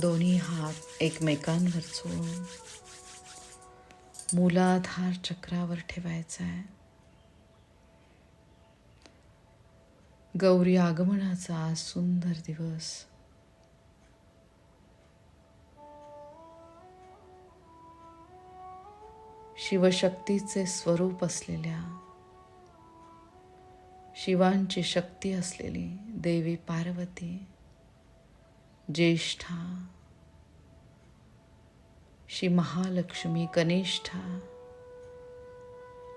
दोन्ही हात एकमेकांवर चोळून मूलाधार चक्रावर ठेवायचा आहे गौरी आगमनाचा आज सुंदर दिवस. शिवशक्तीचे स्वरूप असलेल्या शिवांची शक्ती असलेली देवी पार्वती ज्येष्ठा। श्री महालक्ष्मी कनिष्ठा।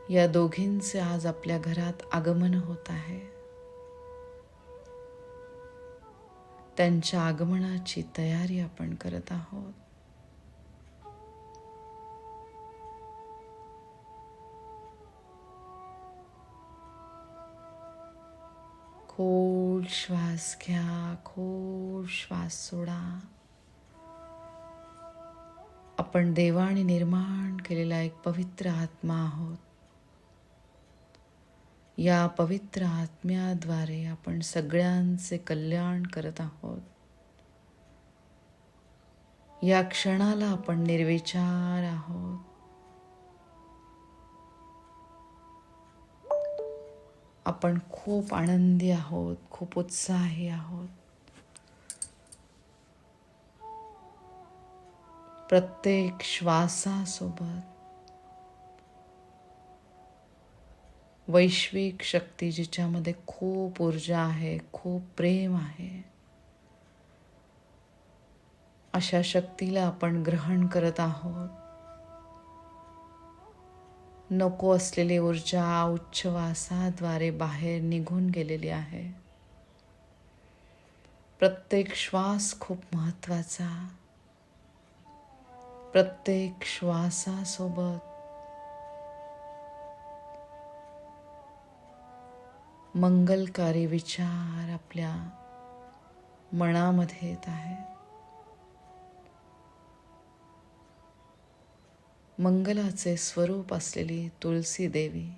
या दोघींचे आज आपल्या घरात आगमन होत आहे. त्यांच्या आगमनाची तयारी आपण करत आहोत. खोल श्वास घ्या खोल श्वास सोडा. आपण देवाने निर्माण केलेला एक पवित्र आत्मा आहोत. या पवित्र आत्म्याद्वारे आपण सगळ्यांचे कल्याण करत आहोत. या क्षणाला आपण निर्विचार आहोत. आपण खूप आनंदी आहोत खूप उत्साही आहोत. प्रत्येक श्वासासोबत वैश्विक शक्ती जिच्यामध्ये खूप ऊर्जा आहे खूप प्रेम आहे अशा शक्तीला आपण ग्रहण करत आहोत. नको असलेली ऊर्जा उच्चवासाद्वारे बाहेर निघून गेलेली आहे. प्रत्येक श्वास खूप महत्त्वाचा प्रत्येक श्वासासोबत मंगलकारी विचार आपल्या मनामध्ये येत आहेत. मंगलाचे स्वरूप असलेली तुलसी देवी.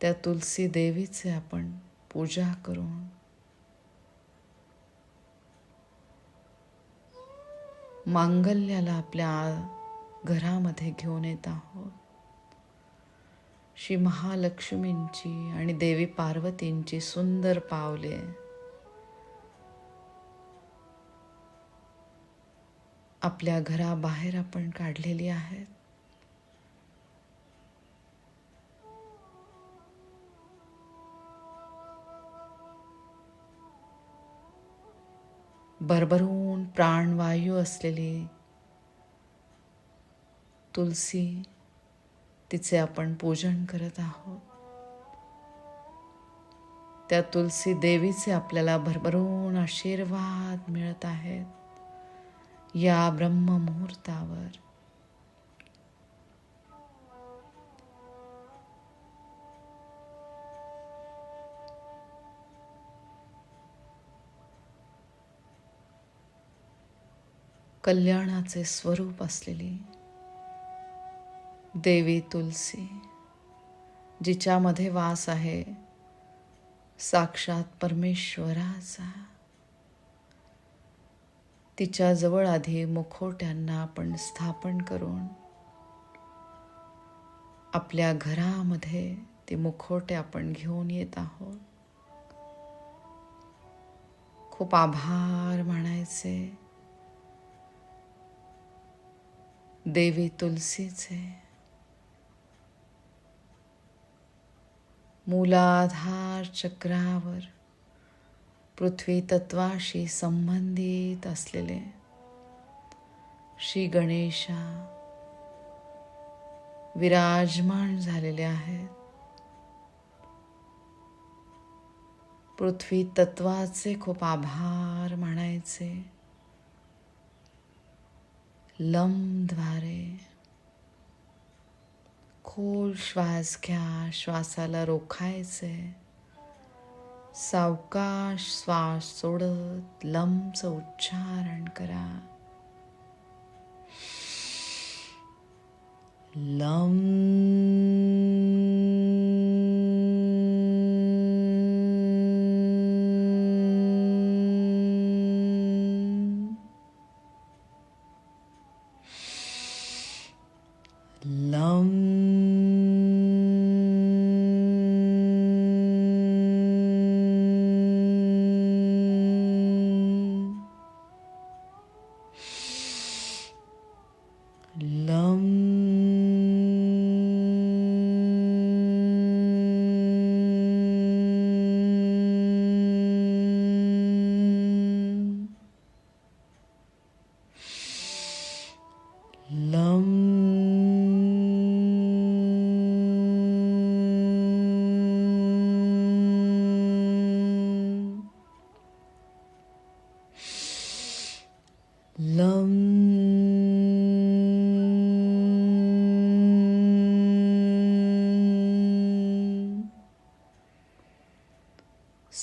त्या तुलसी देवीचे आपण पूजा करून मांगल्याला आपल्या घरामध्ये घेऊन येत आहोत. श्री महालक्ष्मींची आणि देवी पार्वतींची सुंदर पावले आपल्या घराबाहेर आपण काढलेली आहेत. भरभरून प्राणवायू असलेली तुलसी तिचे आपण पूजन करत आहोत. त्या तुलसी देवीचे आपल्याला भरभरून आशीर्वाद मिळत आहेत. या ब्रह्म मुहूर्तावर कल्याणाचे स्वरूप असलेली देवी तुलसी जिच्यामध्ये वास आहे साक्षात परमेश्वराचा. तिच्याजवळ आधी मुखोट्यांना आपण स्थापन करून आपल्या घरामध्ये ते मुखोटे आपण घेऊन येत आहोत. खूप आभार मानायचे. देवी तुलसीचे. मूलाधार चक्रावर पृथ्वी तत्वाशी संबंधित असलेले श्री गणेशा विराजमान झालेले आहेत. पृथ्वी तत्वाचे खूप आभार मानायचे. लमद्वारे खोल श्वास घ्या श्वासाला रोखायचे. सावकाश श्वास सोडत लंबच उच्चारण करा. लम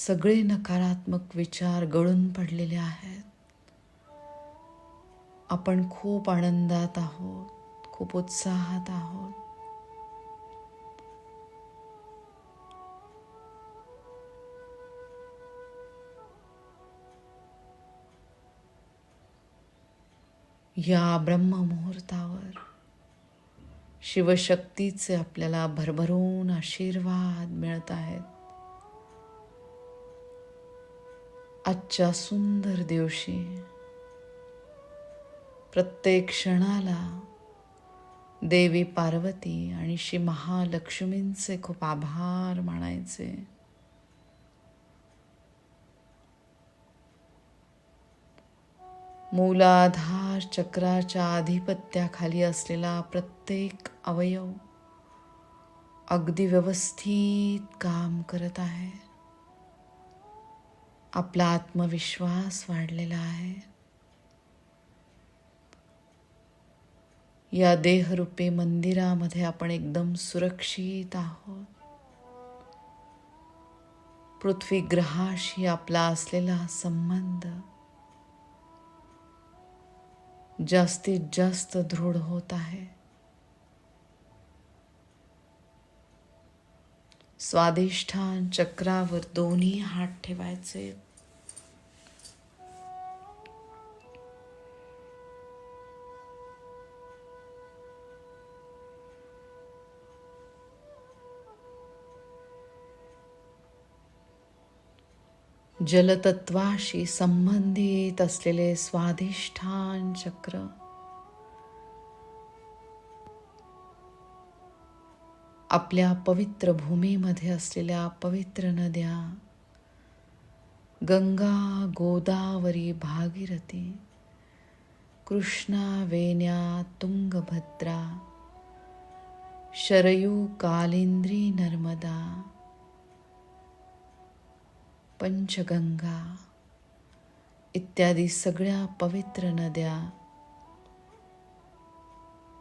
सगळे नकारात्मक विचार गळून पडलेले आहेत. आपण खूप आनंदात आहोत खूप उत्साहात आहोत. या ब्रह्ममुहूर्तावर शिवशक्तीचे आपल्याला भरभरून आशीर्वाद मिळत आहेत. आजच्या सुंदर दिवशी प्रत्येक क्षणाला देवी पार्वती आणि श्री महालक्ष्मींचे खूप आभार मानायचे. मूलाधार चक्राच्या आधिपत्याखाली असलेला प्रत्येक अवयव अगदी व्यवस्थित काम करत आहे. आपला आत्मविश्वास वाढलेला आहे. या देहरूपी मंदिरामध्ये आपण एकदम सुरक्षित आहोत. पृथ्वी ग्रहाशी आपला असलेला संबंध जास्तीत जास्त दृढ होत आहे. स्वादिष्ठान चक्रावर दोन्ही हात ठेवायचे. जलतत्वाशी संबंधित असलेले स्वाधिष्ठान चक्र आपल्या पवित्र भूमीमध्ये असलेल्या पवित्र नद्या गंगा गोदावरी भागीरथी कृष्णा वेण्या तुंगभद्रा शरयू कालिंद्री नर्मदा पंचगंगा इत्यादी सगळ्या पवित्र नद्या.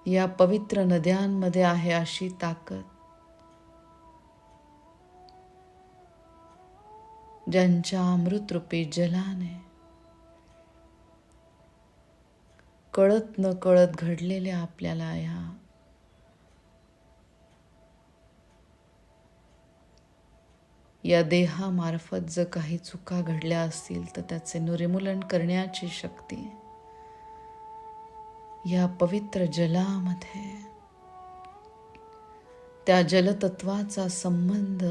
या पवित्र नद्यांमध्ये आहे अशी ताकद. ज्यांच्या अमृतरूपी जलाने कळत न कळत घडलेल्या आपल्याला ह्या या देहामार्फत जर काही चुका घडल्या असतील तर त्याचे निर्मूलन करण्याची शक्ती या पवित्र जलामध्ये त्या जलतत्वाचा संबंध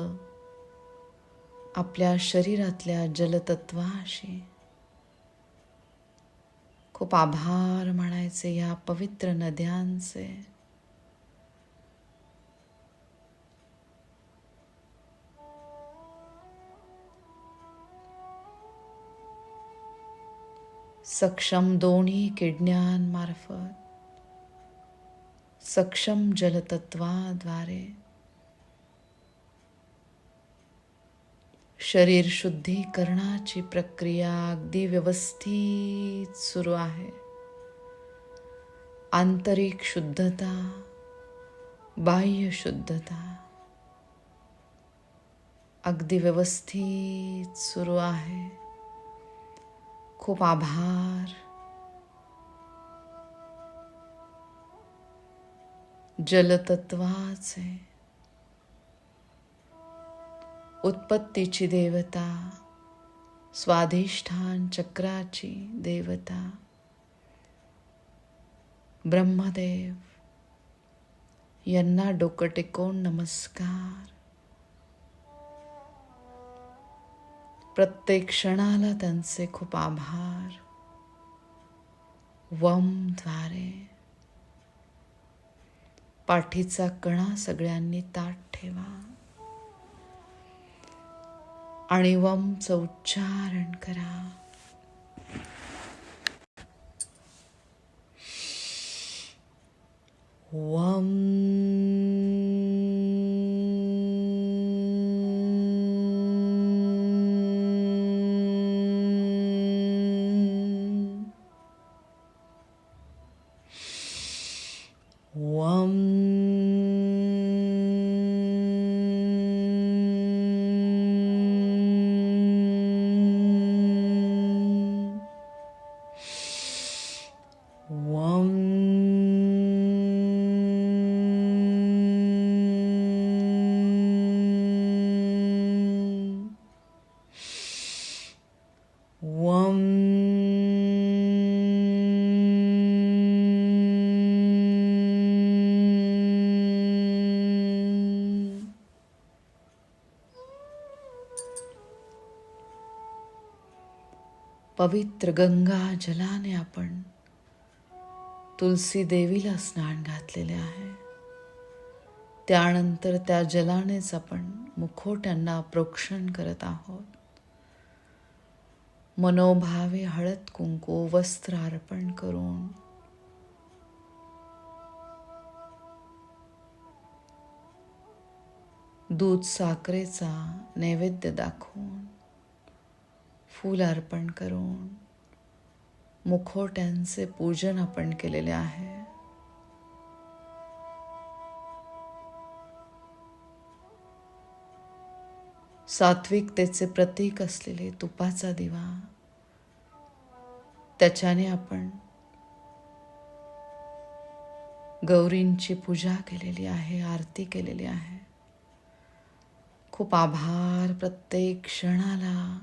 आपल्या शरीरातल्या जलतत्वाशी. खूप आभार म्हणायचे या पवित्र नद्यांचे. सक्षम दोन्ही किडण्यांमार्फत सक्षम जलतत्वाद्वारे शरीर शुद्धीकरणाची प्रक्रिया अगदी व्यवस्थित सुरू आहे. आंतरिक शुद्धता, बाह्य शुद्धता अगदी व्यवस्थित सुरू आहे. खूप आभार. जलतत्वाचे उत्पत्तीची देवता स्वाधिष्ठान चक्राची देवता ब्रह्मदेव यांना डोकं टेकवून नमस्कार. प्रत्येक क्षणाला त्यांचे खूप आभार. वमद्वारे पाठीचा कणा सगळ्यांनी ताट ठेवा. आणि वमचं उच्चारण करा. वम वम वम पवित्र गंगा जलाने आपण तुलसी देवीला स्नान घातलेले आहे. त्यानंतर त्या जलानेच आपण मुखोट्यांना प्रोक्षण करत आहोत. मनोभावे हळद कुंकू वस्त्र अर्पण करून. दूध साखरेचा नैवेद्य दाखवून फूल अर्पण करून मुखोट्यांचे पूजन आपण केलेले आहे. सात्विकतेचे प्रतीक असलेले तुपाचा दिवा. त्याच्याने आपण गौरींची पूजा केलेली आहे आरती केलेली आहे. खूप आभार प्रत्येक क्षणाला.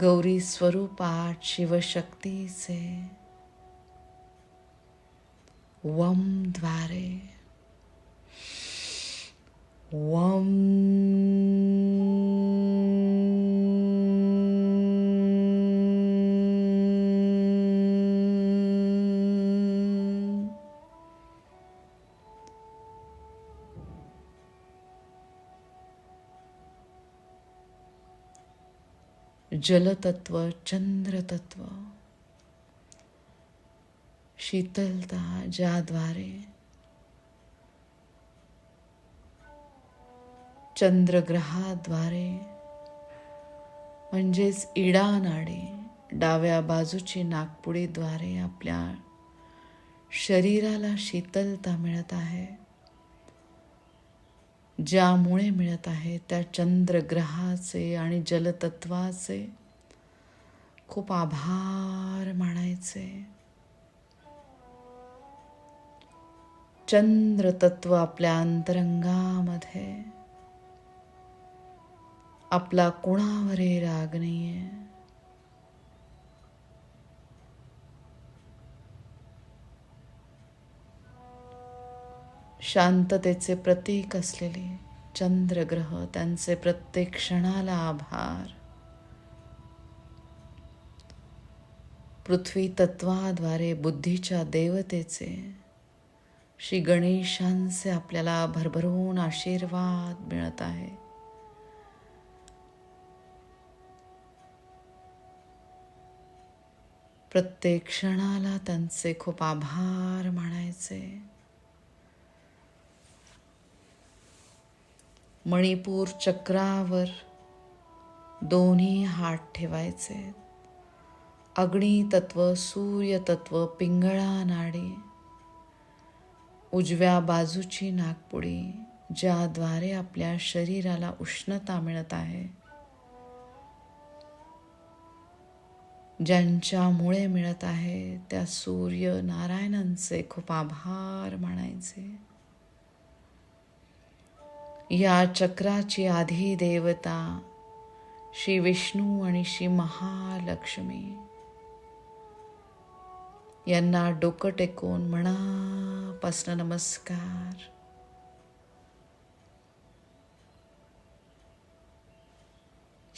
गौरी स्वरूपात शिवशक्तीचे. वमद्वारे. वम जलतत्व चंद्रतत्व शीतलता ज्याद्वारे चंद्रग्रहाद्वारे. म्हणजेच इडानाडे डाव्या बाजूची नागपुडीद्वारे आपल्या शरीराला शीतलता मिळत आहे. ज्यामुळे मिळत आहे त्या चंद्रग्रहाचे आणि जलतत्वाचे खूप आभार मानायचे. चंद्रतत्व आपल्या अंतरंगामध्ये आपला कोणावरही राग नाही आहे शांततेचे प्रतीक असलेले चंद्रग्रह त्यांचे प्रत्येक क्षणाला आभार. पृथ्वी तत्वाद्वारे बुद्धीच्या देवतेचे श्री गणेशांचे आपल्याला भरभरून आशीर्वाद मिळत आहे प्रत्येक क्षणाला त्यांचे खूप आभार म्हणायचे मणिपूर चक्रावर दोन्ही हात ठेवायचे. अग्नी सूर्यतत्व पिंगळा नाडी उजव्या बाजूची नागपुडी ज्याद्वारे आपल्या शरीराला उष्णता मिळत आहे. ज्यांच्यामुळे मिळत आहे त्या सूर्य नारायणांचे खूप आभार मानायचे. या चक्राची आधी देवता श्री विष्णू आणि श्री महालक्ष्मी यांना डोकं टेकून मनापासनं नमस्कार.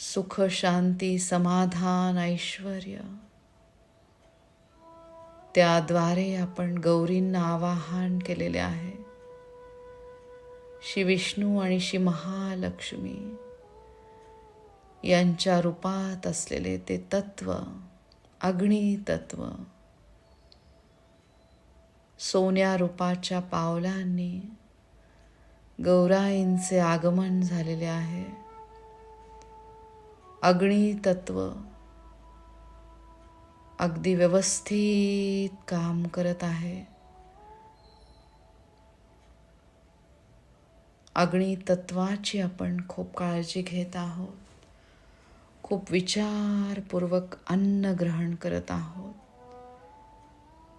सुख शांती समाधान ऐश्वर त्याद्वारे आपण गौरींना आवाहन केलेले आहे. श्री विष्णू आणि श्री महालक्ष्मी यांच्या रूपात असलेले ते तत्व अग्नितत्व सोन्या रूपाच्या पावलांनी गौराईंचे आगमन झालेले आहे. अग्नी तत्व अगदी व्यवस्थित काम करत आहे. अग्नी तत्वाची आपण खूप काळजी घेत आहोत. खूप विचारपूर्वक अन्न ग्रहण करत आहोत.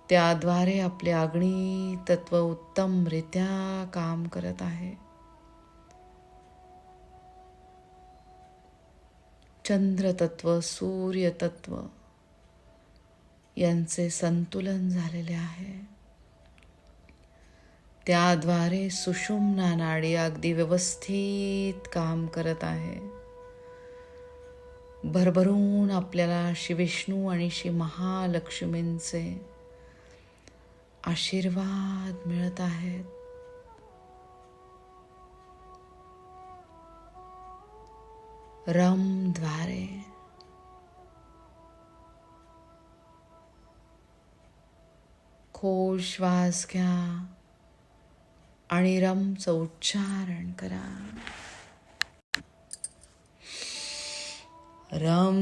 त्याद्वारे आपले अग्नी तत्व उत्तमरित्या काम करत आहे. चंद्रतत्व सूर्यतत्व यांचे संतुलन झालेले आहे. त्याद्वारे सुषुम्ना नाडी अगदी व्यवस्थित काम करत आहे. भरभरून आपल्याला श्री विष्णू आणि श्री महालक्ष्मींचे आशीर्वाद मिळत आहेत. रमद्वारे खोल श्वास घ्या आणि रमचं उच्चारण करा रम रम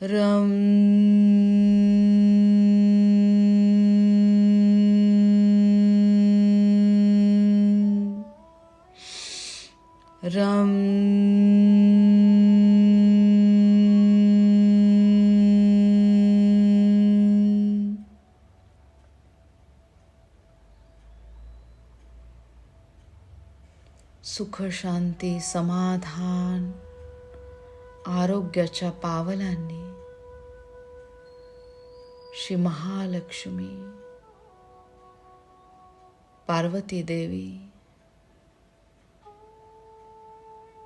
रम रम सुख शांती समाधान आरोग्याच्या पावलांनी. श्री महालक्ष्मी पार्वती देवी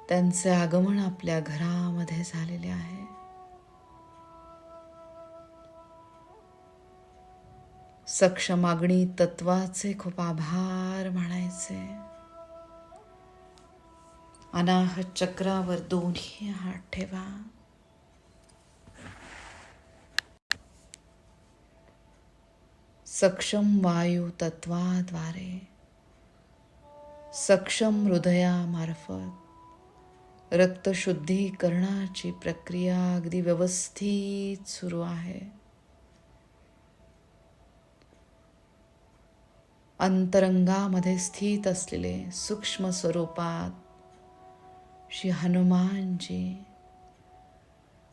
त्यांचे आगमन आपल्या घरामध्ये झालेले आहे. सक्षम अग्नी तत्वाचे खूप आभार मानायचे. अनाहत चक्रावर दोन्ही हात ठेवा. सक्षम वायू तत्वाद्वारे सक्षम हृदयामार्फत रक्तशुद्धीकरणाची प्रक्रिया अगदी व्यवस्थित सुरू आहे. अंतरंगामध्ये स्थित असलेले सूक्ष्म स्वरूपात श्री हनुमानजी.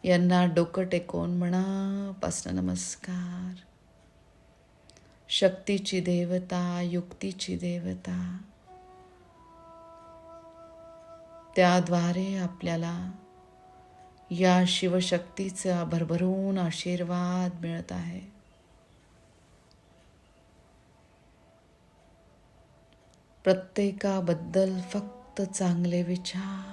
यांना डोकं टेकवून मनापासनं नमस्कार. शक्तीची देवता युक्तीची देवता. त्याद्वारे आपल्याला या शिवशक्तीचा भरभरून आशीर्वाद मिळत आहे. प्रत्येकाबद्दल फक्त चांगले विचार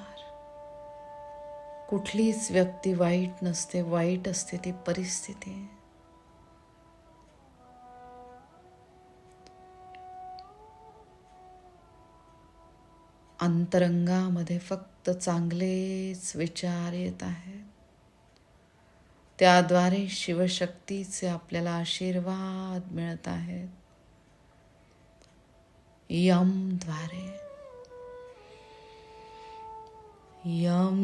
कुठलीच व्यक्ती वाईट नसते वाईट असते ती परिस्थिती. अंतरंगामध्ये फक्त चांगलेच विचार येत आहेत. त्याद्वारे शिवशक्तीचे आपल्याला आशीर्वाद मिळत आहेत. यमद्वारे. Yum.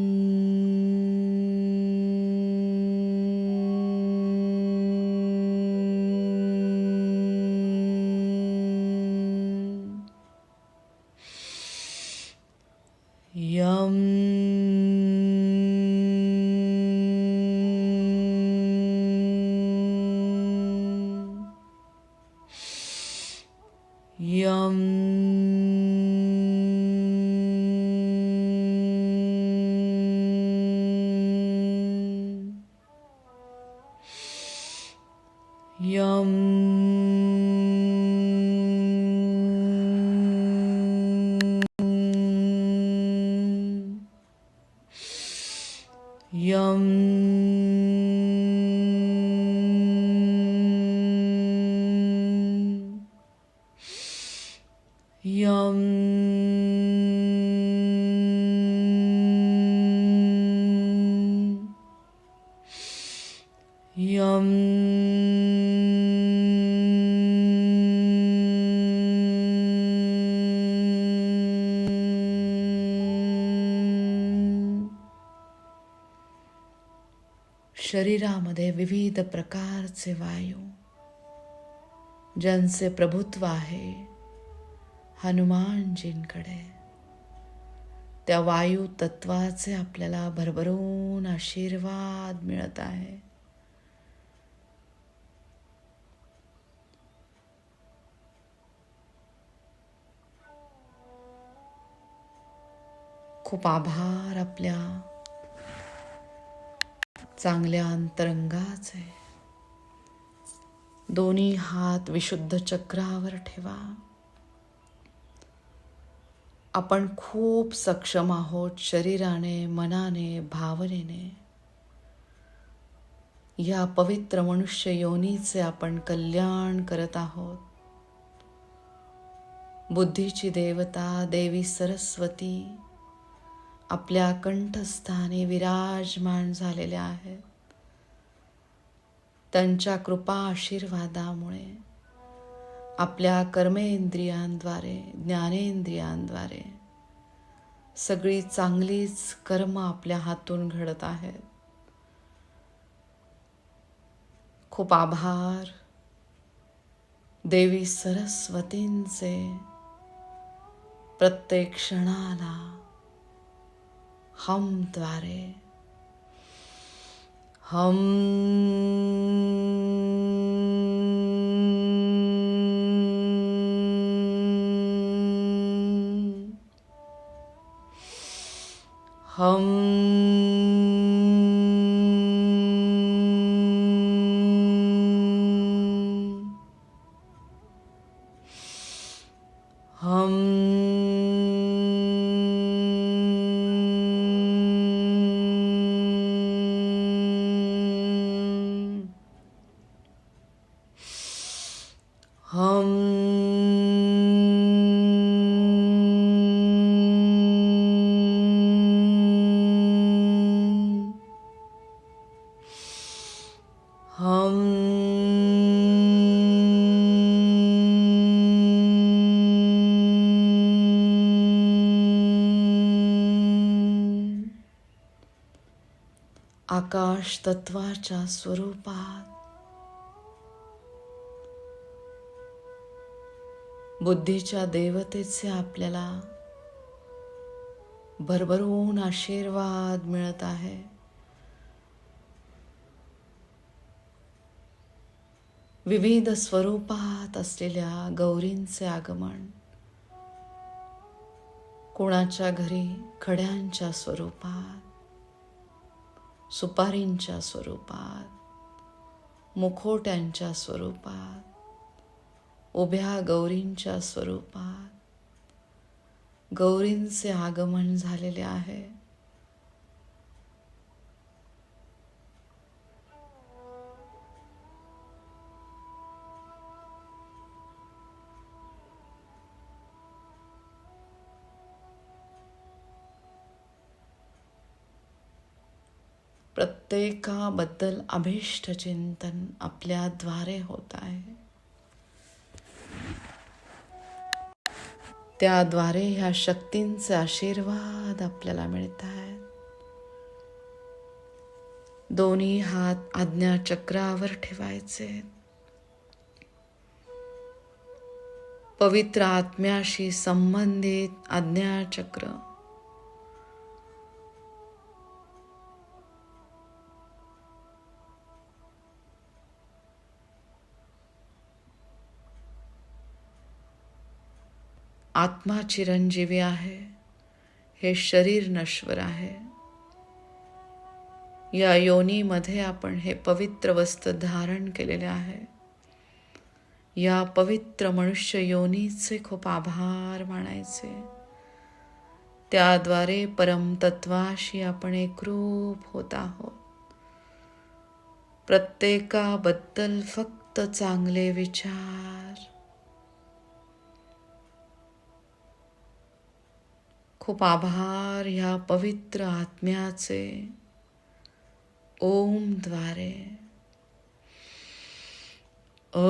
Yum. शरीरामध्ये विविध प्रकारचे वायू, ज्यांचे प्रभुत्व आहे, हनुमानजींकडे. त्या वायू तत्वाचे आपल्याला भरभरून आशीर्वाद मिळत आहे. खूप आभार आपल्या चांगल्या अंतरंगाचे दोन्ही हात विशुद्ध चक्रावर ठेवा. आपण खूप सक्षम आहोत शरीराने मनाने भावनेने. या पवित्र मनुष्य योनीचे आपण कल्याण करत आहोत. बुद्धीची देवता देवी सरस्वती आपल्या कंठस्थानी विराजमान झालेल्या आहेत. त्यांच्या कृपा आशीर्वादामुळे आपल्या कर्मेंद्रियांद्वारे ज्ञानेंद्रियांद्वारे सगळी चांगलीच कर्म आपल्या हातून घडत आहेत. खूप आभार. देवी सरस्वतींचे प्रत्येक क्षणाला हमद्वारे हम हम आकाश तत्वाच्या स्वरूपात बुद्धीच्या देवतेचे आपल्याला भरभरून आशीर्वाद मिळत आहे. विविध स्वरूपात असलेल्या गौरींचे आगमन. कोणाच्या घरी खड्यांच्या स्वरूपात. सुपारींच्या स्वरूपात मुखोट्यांच्या स्वरूपात उभ्या गौरींच्या स्वरूपात. गौरींचे आगमन झालेले आहे. प्रत्येकाबद्दल अभिष्ट चिंतन आपल्याद्वारे होत आहे. त्याद्वारे ह्या शक्तींचे आशीर्वाद आपल्याला मिळत आहेत. दोन्ही हात आज्ञा चक्रावर ठेवायचे. पवित्र आत्म्याशी संबंधित आज्ञाचक्र आत्मा चिरंजीवी आहे. हे शरीर नश्वर आहे. या योनीमध्ये आपण हे पवित्र वस्त्र धारण केलेले आहे. या पवित्र मनुष्य योनीचे खूप आभार मानायचे. त्याद्वारे परमतत्वाशी आपण एकरूप होत आहोत. प्रत्येकाबद्दल फक्त चांगले विचार खूप आभार ह्या पवित्र आत्म्याचे. ओमद्वारे ओ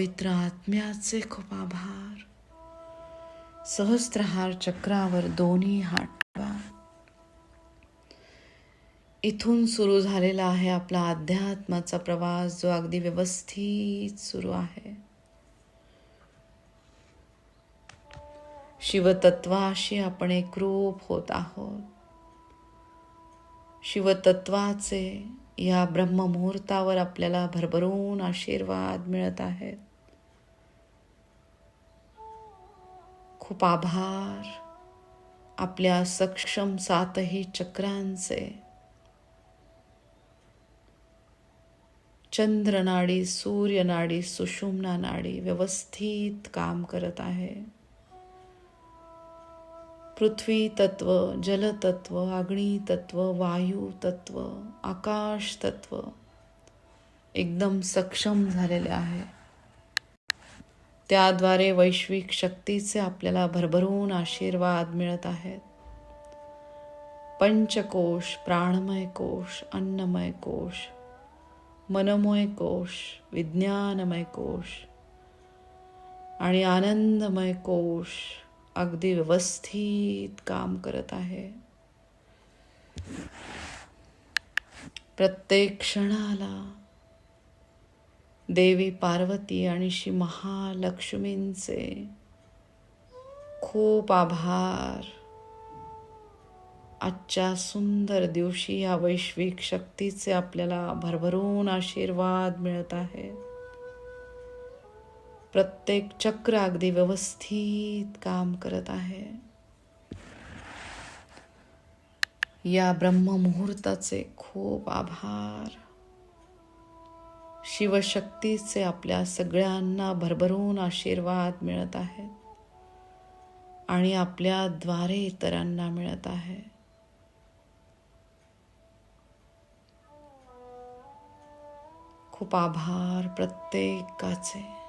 पवित्र आत्म्याचे खूप आभार. सहस्त्रहार चक्रावर दोन्ही हात ठेवा. इथून सुरू झालेला आहे आपला अध्यात्माचा प्रवास जो अगदी व्यवस्थित सुरू आहे. शिवतत्वाशी आपण एकरूप होत आहोत. शिवतत्वाचे या ब्रह्ममुहूर्तावर आपल्याला भरभरून आशीर्वाद मिळत आहेत. खूप आभार आपल्या सक्षम सातही चक्रांचे. चंद्रनाडी सूर्यनाडी सुषुम्ना नाडी व्यवस्थित काम करत आहे. पृथ्वी तत्व जलतत्व अग्नी तत्व वायू तत्व आकाश तत्व एकदम सक्षम झालेले आहे. त्याद्वारे वैश्विक शक्तीचे आपल्याला भरभरून आशीर्वाद मिळत आहेत. पंचकोश प्राणमय कोश अन्नमय कोश मनमय कोश विज्ञानमय कोश आणि आनंदमय कोश अगदी व्यवस्थित काम करत आहे. प्रत्येक क्षणाला देवी पार्वती आणि श्री महालक्ष्मींचे खूप आभार. आजच्या सुंदर दिवशी या वैश्विक शक्तीचे आपल्याला भरभरून आशीर्वाद मिळत आहेत प्रत्येक चक्र अगदी व्यवस्थित काम करत आहे. या ब्रह्ममुहूर्ताचे खूप आभार. शिवशक्तीचे आपल्या सगळ्यांना भरभरून आशीर्वाद मिळत आहेत. आणि आपल्याद्वारे इतरांना मिळत आहे. खूप आभार प्रत्येकाचे.